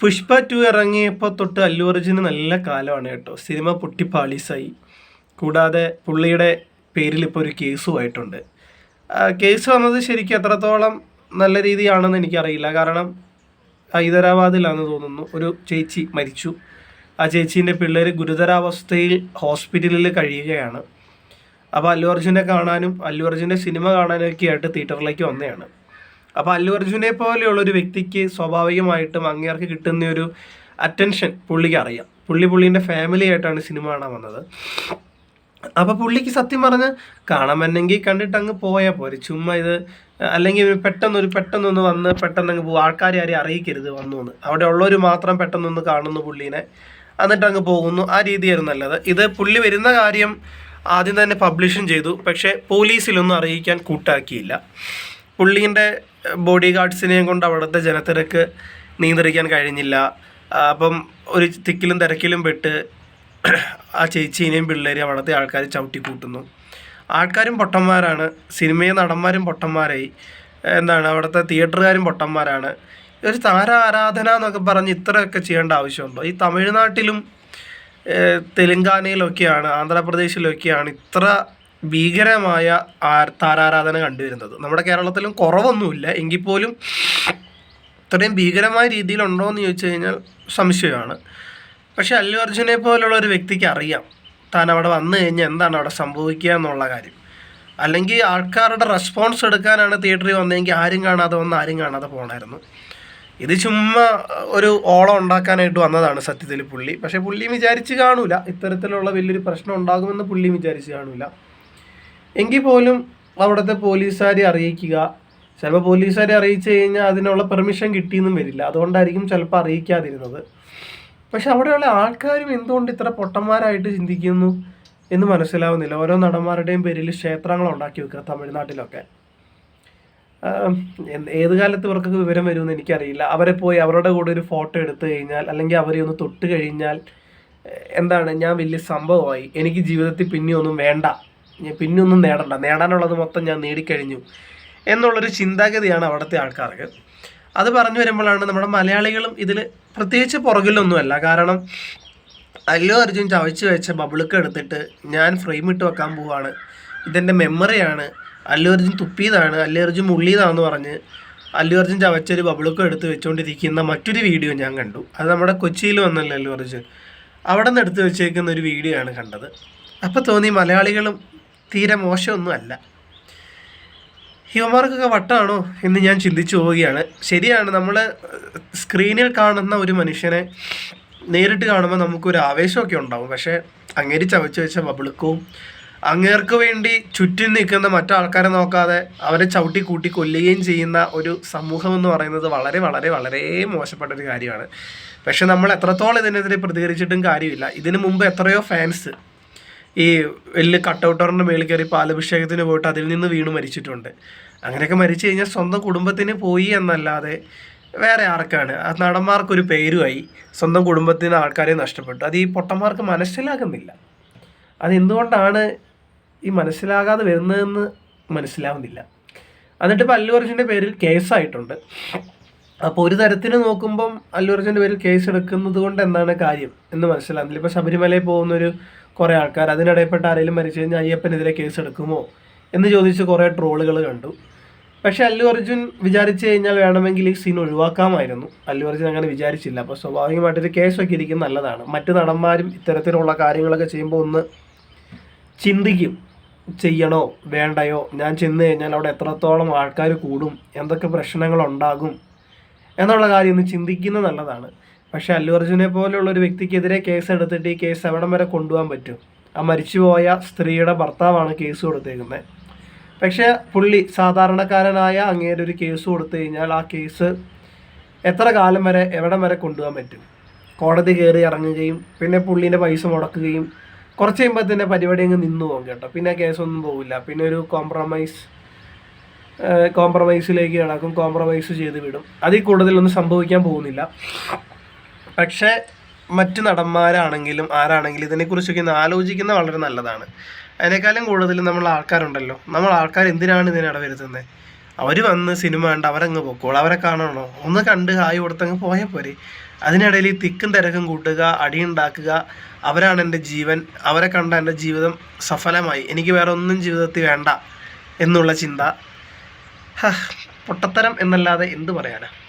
Pushpa to ഇറങ്ങിയപ്പോൾ തൊട്ട് അല്ലു അർജുന് നല്ല കാലമാണ് കേട്ടോ. സിനിമ പൊട്ടിപ്പാളീസായി. കൂടാതെ പുള്ളിയുടെ പേരിൽ ഇപ്പോൾ ഒരു കേസുമായിട്ടുണ്ട് കേസ് വന്നത് ശരിക്കും എത്രത്തോളം നല്ല രീതിയാണെന്ന് എനിക്കറിയില്ല. കാരണം ഹൈദരാബാദിലാണെന്ന് തോന്നുന്നു ഒരു ചേച്ചി മരിച്ചു. ആ ചേച്ചീന്റെ പിള്ളേർ ഗുരുതരാവസ്ഥയിൽ ഹോസ്പിറ്റലിൽ കഴിയുകയാണ്. അപ്പോൾ അല്ലു അർജുനെ കാണാനും അല്ലു സിനിമ കാണാനും ഒക്കെ ആയിട്ട് തിയേറ്ററിലേക്ക് വന്നതാണ്. അപ്പോൾ അല്ലു അർജുനെ പോലെയുള്ള ഒരു വ്യക്തിക്ക് സ്വാഭാവികമായിട്ടും അങ്ങേർക്ക് കിട്ടുന്ന ഒരു അറ്റൻഷൻ പുള്ളിക്ക് അറിയാം. പുള്ളി പുള്ളീന്റെ ഫാമിലി ആയിട്ടാണ് സിനിമ കാണാൻ വന്നത്. അപ്പോൾ പുള്ളിക്ക് സത്യം പറഞ്ഞ് കാണാമെന്നെങ്കിൽ കണ്ടിട്ട് അങ്ങ് പോയാൽ പോരെ. ചുമ്മാ ഇത് അല്ലെങ്കിൽ പെട്ടെന്ന് ഒരു പെട്ടെന്നൊന്ന് വന്ന് പെട്ടെന്ന് അങ്ങ് പോകും ആൾക്കാരെ ആരെയും അറിയിക്കരുത് വന്നു എന്ന് അവിടെ ഉള്ളവർ മാത്രം പെട്ടെന്നൊന്ന് കാണുന്നു പുള്ളീനെ. എന്നിട്ട് അങ്ങ് പോകുന്നു. ആ രീതിയായിരുന്നു നല്ലത്. ഇത് പുള്ളി വരുന്ന കാര്യം ആദ്യം തന്നെ പബ്ലിഷും ചെയ്തു. പക്ഷേ പോലീസിലൊന്നും അറിയിക്കാൻ കൂട്ടാക്കിയില്ല. പുള്ളീന്റെ ബോഡി ഗാർഡ്സിനെയും കൊണ്ട് അവിടുത്തെ ജനത്തിരക്ക് നിയന്ത്രിക്കാൻ കഴിഞ്ഞില്ല. അപ്പം ഒരു തിക്കിലും തിരക്കിലും പെട്ട് ആ ചേച്ചീനെയും പിള്ളേരെയും അവിടുത്തെ ആൾക്കാർ ചവിട്ടി കൂട്ടുന്നു ആൾക്കാരും പൊട്ടന്മാരാണ്. സിനിമയെ നടന്മാരും പൊട്ടന്മാരായി. എന്താണ് അവിടുത്തെ തിയേറ്ററുകാരും പൊട്ടന്മാരാണ്. ഒരു താര ആരാധന എന്നൊക്കെ പറഞ്ഞ് ഇത്രയൊക്കെ ചെയ്യേണ്ട ആവശ്യമുണ്ടോ? ഈ തമിഴ്നാട്ടിലും തെലുങ്കാനയിലൊക്കെയാണ് ആന്ധ്രാപ്രദേശിലൊക്കെയാണ് ഇത്ര ഭീകരമായ താരാരാധന കണ്ടുവരുന്നത്. നമ്മുടെ കേരളത്തിലും കുറവൊന്നുമില്ല. എങ്കിൽ പോലും ഇത്രയും ഭീകരമായ രീതിയിലുണ്ടോ എന്ന് ചോദിച്ചു കഴിഞ്ഞാൽ സംശയമാണ്. പക്ഷേ അല്ലു അർജുനെ പോലുള്ള ഒരു വ്യക്തിക്ക് അറിയാം. താൻ അവിടെ വന്നു കഴിഞ്ഞാൽ എന്താണ് അവിടെ സംഭവിക്കുക എന്നുള്ള കാര്യം. അല്ലെങ്കിൽ ആൾക്കാരുടെ റെസ്പോൺസ് എടുക്കാനാണ് തിയേറ്ററിൽ വന്നതെങ്കിൽ ആരും കാണാതെ വന്ന് ആരും കാണാതെ പോകണമായിരുന്നു ഇത് ചുമ്മാ ഒരു ഓളം ഉണ്ടാക്കാനായിട്ട് വന്നതാണ് സത്യത്തിൽ പുള്ളി. പക്ഷേ പുള്ളി വിചാരിച്ച് കാണൂല ഇത്തരത്തിലുള്ള വലിയൊരു പ്രശ്നം ഉണ്ടാകുമെന്ന് പുള്ളി വിചാരിച്ച് കാണൂല എങ്കിൽ പോലും അവിടുത്തെ പോലീസുകാരെ അറിയിക്കുക. ചിലപ്പോൾ പോലീസുകാരെ അറിയിച്ചു കഴിഞ്ഞാൽ അതിനുള്ള പെർമിഷൻ കിട്ടിയെന്നും വരില്ല. അതുകൊണ്ടായിരിക്കും ചിലപ്പോൾ അറിയിക്കാതിരുന്നത്. പക്ഷെ അവിടെയുള്ള ആൾക്കാരും എന്തുകൊണ്ട് ഇത്ര പൊട്ടന്മാരായിട്ട് ചിന്തിക്കുന്നു എന്ന് മനസ്സിലാവുന്നില്ല. ഓരോ നടന്മാരുടെയും പേരിൽ ക്ഷേത്രങ്ങൾ ഉണ്ടാക്കി വെക്കുക തമിഴ്നാട്ടിലൊക്കെ. ഏത് കാലത്ത് ഇവർക്കൊക്കെ വിവരം വരുമെന്ന് എനിക്കറിയില്ല. അവരെ പോയി അവരുടെ കൂടെ ഒരു ഫോട്ടോ എടുത്തു കഴിഞ്ഞാൽ അല്ലെങ്കിൽ അവരെ ഒന്ന് തൊട്ട് കഴിഞ്ഞാൽ എന്താണ് ഞാൻ വലിയ സംഭവമായി. എനിക്ക് ജീവിതത്തിൽ പിന്നെ ഒന്നും വേണ്ട. ഞാൻ പിന്നൊന്നും നേടണ്ട. നേടാനുള്ളത് മൊത്തം ഞാൻ നേടിക്കഴിഞ്ഞു എന്നുള്ളൊരു ചിന്താഗതിയാണ് അവിടുത്തെ ആൾക്കാർക്ക്. അത് പറഞ്ഞു വരുമ്പോഴാണ് നമ്മുടെ മലയാളികളും ഇതിൽ പ്രത്യേകിച്ച് പുറകിലൊന്നുമല്ല. കാരണം അല്ലു അർജുൻ ചവച്ച് വെച്ച ബബിളൊക്കെ എടുത്തിട്ട് ഞാൻ ഫ്രെയിം ഇട്ട് വെക്കാൻ പോവാണ്. ഇതെന്റെ മെമ്മറിയാണ് അല്ലു അർജുൻ തുപ്പിയതാണ്. അല്ലു അർജുൻ മുള്ളിയതാണെന്ന് പറഞ്ഞ് അല്ലു അർജുൻ ചവച്ചൊരു ബബിളൊക്കെ എടുത്ത് വെച്ചുകൊണ്ടിരിക്കുന്ന മറ്റൊരു വീഡിയോ ഞാൻ കണ്ടു. അത് നമ്മുടെ കൊച്ചിയിൽ വന്നല്ലോ അല്ലു അർജുൻ? അവിടെ നിന്ന് എടുത്ത് വെച്ചേക്കുന്ന ഒരു വീഡിയോ ആണ് കണ്ടത്. അപ്പോൾ തോന്നി മലയാളികളും തീരെ മോശമൊന്നുമല്ല. ഹ്യൂമർക്കൊക്കെ വട്ടാണോ എന്ന് ഞാൻ ചിന്തിച്ചു പോവുകയാണ്. ശരിയാണ് നമ്മൾ സ്ക്രീനിൽ കാണുന്ന ഒരു മനുഷ്യനെ നേരിട്ട് കാണുമ്പോൾ നമുക്കൊരു ആവേശമൊക്കെ ഉണ്ടാവും. പക്ഷേ അങ്ങേരി ചവച്ച് വെച്ച ബബിളുക്കവും അങ്ങേർക്ക് വേണ്ടി ചുറ്റും നിൽക്കുന്ന മറ്റാൾക്കാരെ നോക്കാതെ അവരെ ചവിട്ടി കൂട്ടി കൊല്ലുകയും ചെയ്യുന്ന ഒരു സമൂഹം എന്ന് പറയുന്നത് വളരെ വളരെ വളരെ മോശപ്പെട്ട ഒരു കാര്യമാണ്. പക്ഷെ നമ്മൾ എത്രത്തോളം ഇതിനെതിരെ പ്രതികരിച്ചിട്ടും കാര്യമില്ല. ഇതിനു മുമ്പ് എത്രയോ ഫാൻസ് ഈ വലിയ കട്ടൗട്ടറിന്റെ മേളിൽ കയറി പാലഭിഷേകത്തിന് പോയിട്ട് അതിൽ നിന്ന് വീണ് മരിച്ചിട്ടുണ്ട്. അങ്ങനെയൊക്കെ മരിച്ചു കഴിഞ്ഞാൽ സ്വന്തം കുടുംബത്തിന് പോയി എന്നല്ലാതെ വേറെ ആർക്കാണ്? ആ നടന്മാർക്കൊരു പേരുമായി സ്വന്തം കുടുംബത്തിന് ആൾക്കാരെ നഷ്ടപ്പെട്ടു. അത് ഈ പൊട്ടന്മാർക്ക് മനസ്സിലാകുന്നില്ല. അതെന്തുകൊണ്ടാണ് ഈ മനസ്സിലാകാതെ വരുന്നതെന്ന് മനസ്സിലാവുന്നില്ല. എന്നിട്ട് ഇപ്പോൾ അല്ലു അർജുന്റെ പേരിൽ കേസായിട്ടുണ്ട്. അപ്പോൾ ഒരു തരത്തിൽ നോക്കുമ്പം അല്ലു അർജുന്റെ പേരിൽ കേസ് എടുക്കുന്നത് കൊണ്ട് എന്താണ് കാര്യം എന്ന് മനസ്സിലാകുന്നില്ല ഇപ്പോൾ ശബരിമലയിൽ പോകുന്നൊരു കുറേ ആൾക്കാർ അതിനിടയിൽപ്പെട്ട ആരെങ്കിലും മരിച്ചു കഴിഞ്ഞാൽ അയ്യപ്പനെതിരെ കേസ് എടുക്കുമോ എന്ന് ചോദിച്ച് കുറേ ട്രോളുകൾ കണ്ടു. പക്ഷേ അല്ലു അർജുൻ വിചാരിച്ചു കഴിഞ്ഞാൽ വേണമെങ്കിൽ ഈ സീൻ ഒഴിവാക്കാമായിരുന്നു. അല്ലു അർജുൻ അങ്ങനെ വിചാരിച്ചില്ല. അപ്പോൾ സ്വാഭാവികമായിട്ടൊരു കേസൊക്കെ ഇരിക്കും നല്ലതാണ്. മറ്റ് നടന്മാരും ഇത്തരത്തിലുള്ള കാര്യങ്ങളൊക്കെ ചെയ്യുമ്പോൾ ഒന്ന് ചിന്തിക്കും. ചെയ്യണോ? വേണ്ടയോ? ഞാൻ ചെന്ന് കഴിഞ്ഞാൽ അവിടെ എത്രത്തോളം ആൾക്കാർ കൂടും? എന്തൊക്കെ പ്രശ്നങ്ങളുണ്ടാകും? എന്നുള്ള കാര്യം ഒന്ന് ചിന്തിക്കുന്നത് നല്ലതാണ്. പക്ഷേ അല്ലു അർജുനെ പോലെയുള്ള ഒരു വ്യക്തിക്കെതിരെ കേസ് എടുത്തിട്ട് ഈ കേസ് എവിടം വരെ കൊണ്ടുപോകാൻ പറ്റും? ആ മരിച്ചുപോയ സ്ത്രീയുടെ ഭർത്താവാണ് കേസ് കൊടുത്തേക്കുന്നത് പക്ഷേ പുള്ളി സാധാരണക്കാരനായ അങ്ങേരെ ഒരു കേസ് കൊടുത്തു കഴിഞ്ഞാൽ ആ കേസ് എത്ര കാലം വരെ എവിടം വരെ കൊണ്ടുപോകാൻ പറ്റും? കോടതി കയറി ഇറങ്ങുകയും പിന്നെ പുള്ളീന്റെ പൈസ മുടക്കുകയും കുറച്ച് കഴിയുമ്പോൾ തന്നെ പരിപാടി അങ്ങ് നിന്നു പോകും കേട്ടോ. പിന്നെ കേസൊന്നും പോകില്ല പിന്നെ ഒരു കോംപ്രമൈസ് കോംപ്രമൈസിലേക്ക് കടക്കും കോംപ്രമൈസ് ചെയ്ത് വിടും. അതിൽ കൂടുതലൊന്നും സംഭവിക്കാൻ പോകുന്നില്ല. പക്ഷേ മറ്റ് നടന്മാരാണെങ്കിലും ആരാണെങ്കിലും ഇതിനെക്കുറിച്ചൊക്കെ ഒന്ന് ആലോചിക്കുന്ന വളരെ നല്ലതാണ്. അതിനേക്കാളും കൂടുതൽ നമ്മൾ ആൾക്കാരുണ്ടല്ലോ. നമ്മൾ ആൾക്കാർ എന്തിനാണ് ഇതിനെ ഇടവരുത്തുന്നത് അവർ വന്ന് സിനിമ കണ്ട് അവരങ്ങ് പൊക്കോളൂ. അവരെ കാണണോ? ഒന്ന് കണ്ട് ഹായ് കൊടുത്തങ്ങ് പോയാൽ പോരെ. അതിനിടയിൽ ഈ തിക്കും തിരക്കും കൂട്ടുക അടിയുണ്ടാക്കുക അവരാണ് എന്റെ ജീവൻ. അവരെ കണ്ട എന്റെ ജീവിതം സഫലമായി. എനിക്ക് വേറെ ഒന്നും ജീവിതത്തിൽ വേണ്ട എന്നുള്ള ചിന്ത. പൊട്ടത്തരം എന്നല്ലാതെ എന്ത് പറയാനാണ്